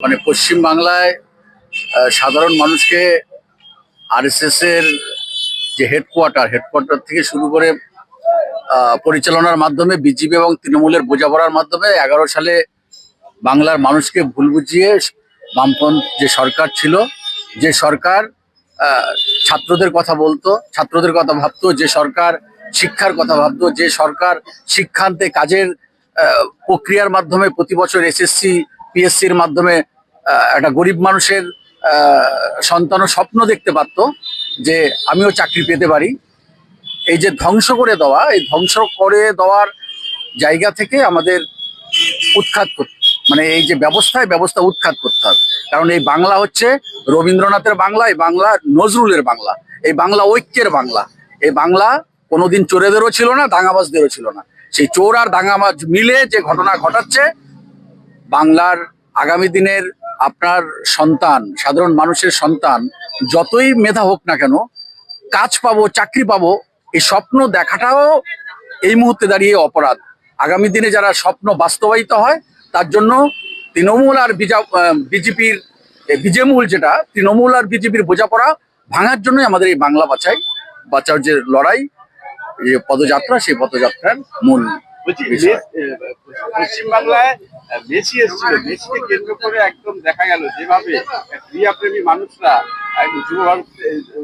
মানে পশ্চিম বাংলায় সাধারণ মানুষকে আরএসএস এর যে হেডকোয়ার্টার হেডকোয়ার্টার থেকে শুরু করে পরিচালনার মাধ্যমে বিজেপি এবং তৃণমূলের বোঝাপড়ার মাধ্যমে এগারো সালে বাংলার মানুষকে ভুল বুঝিয়ে বামপন্থ যে সরকার ছিল, যে সরকার ছাত্রদের কথা বলতো, ছাত্রদের কথা ভাবতো, যে সরকার শিক্ষার কথা ভাবতো, যে সরকার শিক্ষান্তে কাজের প্রক্রিয়ার মাধ্যমে প্রতি বছর এসএসসি পিএসসির মাধ্যমে একটা গরিব মানুষের সন্তানও স্বপ্ন দেখতে পারতো যে আমিও চাকরি পেতে পারি। এই যে ধ্বংস করে দেওয়া, এই ধ্বংস করে দেওয়ার জায়গা থেকে আমাদের উৎখাত করতে মানে এই যে ব্যবস্থায় ব্যবস্থা উৎখাত করতে হবে। কারণ এই বাংলা হচ্ছে রবীন্দ্রনাথের বাংলা, এই বাংলা নজরুলের বাংলা, এই বাংলা ঐক্যের বাংলা। এই বাংলা কোনোদিন চোরেদেরও ছিল না, দাঙ্গাবাজদেরও ছিল না। সেই চোর আর দাঙ্গাবাজ মিলে যে ঘটনা ঘটাচ্ছে বাংলার আগামী দিনের আপনার সন্তান সাধারণ মানুষের সন্তান যতই মেধা হোক না কেন কাজ পাবো চাকরি পাবো এই স্বপ্ন দেখাটাও এই মুহূর্তে দাঁড়িয়ে অপরাধ আগামী দিনে যারা স্বপ্ন বাস্তবায়িত হয় তার জন্য তৃণমূল আর বিজেপির বিজেমূল যেটা তৃণমূল আর বিজেপির বোঝাপড়া ভাঙার জন্যই আমাদের এই বাংলা বাঁচাই বাঁচার যে লড়াই যে পদযাত্রা সেই পদযাত্রার মূল। পশ্চিমবাংলায় মেসি এসেছিল। মেসিকে কেন্দ্র করে একদম দেখা গেল যেভাবে ক্রিয়াপ্রেমী মানুষরা একদম যুব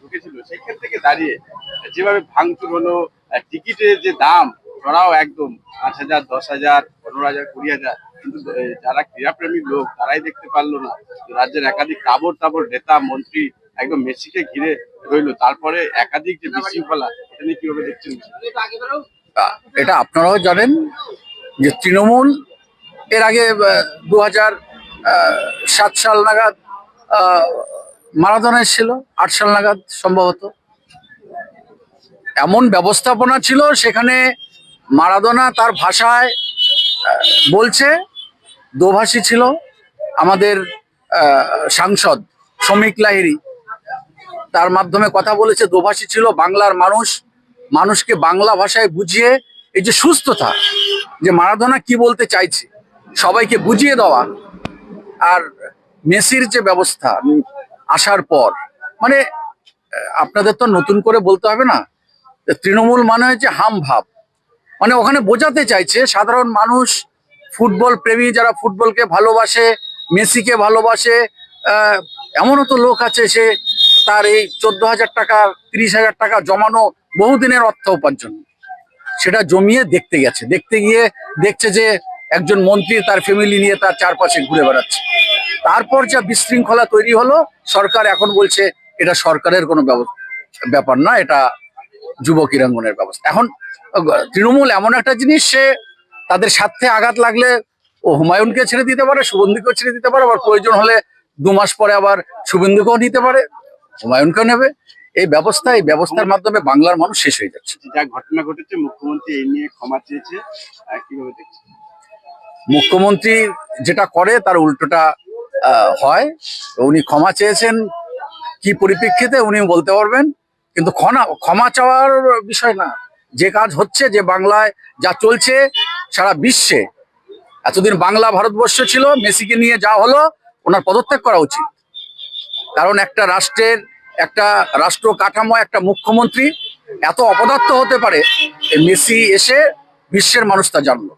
ঢুকেছিল সেখান থেকে দাঁড়িয়ে যেভাবে ভাঙচুর হলো টিকিটের যে দাম চড়াও একদম পাঁচ হাজার দশ হাজার পনেরো হাজার কুড়ি হাজার। কিন্তু যারা ক্রীড়াপ্রেমী লোক তারাই দেখতে পারল না। রাজ্যের একাধিক তাবর তাবর নেতা মন্ত্রী একদম মেসিকে ঘিরে রইল। তারপরে একাধিক যে বিশৃঙ্খলা এটা নিয়ে কীভাবে দেখছেন? এটা আপনারাও জানেন যে তৃণমূল এর আগে দু সাত সাল নাগাদ আহ, মারাদোনা ছিল আট সাল নাগাদ সম্ভবত। এমন ব্যবস্থাপনা ছিল সেখানে মারাদোনা তার ভাষায় বলছে দোভাষী ছিল আমাদের সাংসদ শ্রমিক লাহিড়ী। তার মাধ্যমে কথা বলেছে দোভাষী ছিল বাংলার মানুষ মানুষকে বাংলা ভাষায় বুঝিয়ে এই যে সুস্থতা যে মারাদোনা কি বলতে চাইছে। সবাইকে বুঝিয়ে দেওয়া আর মেসির যে ব্যবস্থা আসার পর মানে আপনাদের তো নতুন করে বলতে হবে না তৃণমূল মানে হচ্ছে হাম ভাব। মানে ওখানে বোঝাতে চাইছে সাধারণ মানুষ, ফুটবল প্রেমী যারা ফুটবলকে ভালোবাসে, মেসিকে ভালোবাসে এমনও তো লোক আছে সে তার এই চোদ্দ হাজার টাকা, তিরিশ হাজার টাকা জমানো বহুদিনের অর্থ উপার্জন। সেটা জমিয়ে দেখতে গেছে। দেখতে গিয়ে দেখছে যে একজন মন্ত্রী তার ফ্যামিলি নিয়ে তার চারপাশে ঘুরে বেড়াচ্ছে। তারপর যা বিশৃঙ্খলা তৈরি হলো, সরকার এখন বলছে এটা সরকারের কোনো ব্যাপার না, এটা যুব ক্রীড়াঙ্গনের ব্যবস্থা। এখন তৃণমূল এমন একটা জিনিস, সে তাদের স্বার্থে আঘাত লাগলে ও হুমায়ুনকে ছেড়ে দিতে পারে, শুভেন্দুকেও ছেড়ে দিতে পারে, আবার প্রয়োজন হলে দু মাস পরে আবার শুভেন্দুকেও নিতে পারে, হুমায়ুনকেও নেবে। এই ব্যবস্থা, এই ব্যবস্থার মাধ্যমে বাংলার মানুষ শেষ হয়ে যাচ্ছে। যা ঘটনা ঘটেছে, মুখ্যমন্ত্রী এই নিয়ে ক্ষমা চেয়েছে কীভাবে দেখছেন? মুখ্যমন্ত্রী যেটা করে, তার উল্টোটা হয়। উনি ক্ষমা চেয়েছেন। কি পরিপ্রেক্ষিতে উনি বলতে পারবেন? কিন্তু ক্ষমা ক্ষমা চাওয়ার বিষয় না। যে কাজ হচ্ছে, যে বাংলায় যা চলছে সারা বিশ্বে। এতদিন বাংলা ভারতবর্ষ ছিল, মেসিকে নিয়ে যা হলো, ওনার পদত্যাগ করা উচিত। কারণ একটা রাষ্ট্রের, একটা রাষ্ট্র কাঠামো, একটা মুখ্যমন্ত্রী এত অপদার্থ হতে পারে মেসি এসে বিশ্বের মানুষ তা জানলো।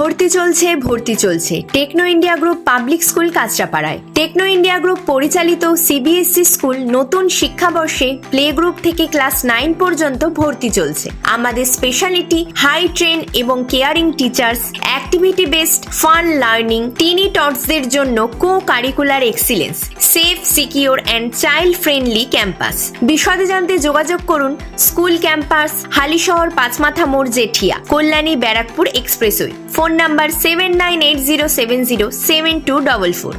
ভর্তি চলছে ভর্তি চলছে। Techno India group public school কাঁচরাপাড়ায়। Techno India group পরিচালিত সিবিএসই স্কুল নতুন শিক্ষাবর্ষে প্লে গ্রুপ থেকে ক্লাস নাইন পর্যন্ত ভর্তি চলছে। আমাদের স্পেশালিটি, হাই ট্রেন এবং caring teachers activity based fun learning, tiny টটসদের জন্য co curricular excellence, safe, secure and child friendly campus. বিশদে জানতে যোগাযোগ করুন school campus, Halishahar, Panchmatha More, Jethia, Kalyani, Barrackpore expressway. Phone number seven nine eight zero seven zero seven two double four.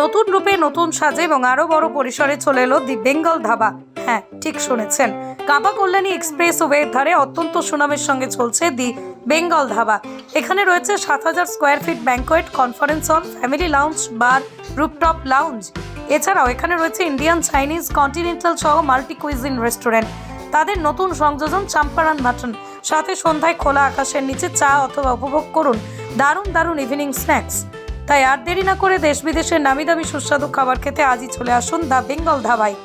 নতুন রূপে নতুন সাজে এবং আরও বড় পরিসরে চলে এলো দি বেঙ্গল ধাবা। হ্যাঁ ঠিক শুনেছেন। কাবা কল্যাণী এক্সপ্রেস ওয়ের ধারে অত্যন্ত সুনামের সঙ্গে চলছে দি বেঙ্গল ধাবা। এখানে রয়েছে সাত হাজার square feet banquet, conference hall, family lounge, bar, rooftop lounge. এছাড়াও এখানে রয়েছে ইন্ডিয়ান চাইনিজ কন্টিনেন্টাল সহ মাল্টি কুইজিন রেস্টুরেন্ট। তাদের নতুন সংযোজন চাম্পারান মাটন। সাথে সন্ধ্যায় খোলা আকাশের নিচে চা অথবা উপভোগ করুন দারুণ দারুণ ইভিনিং স্ন্যাক্স তাই আর দেরি না করে দেশ বিদেশের নামি দামি সুস্বাদু খাবার খেতে আজই চলে আসুন দ্য বেঙ্গল ধাবায়।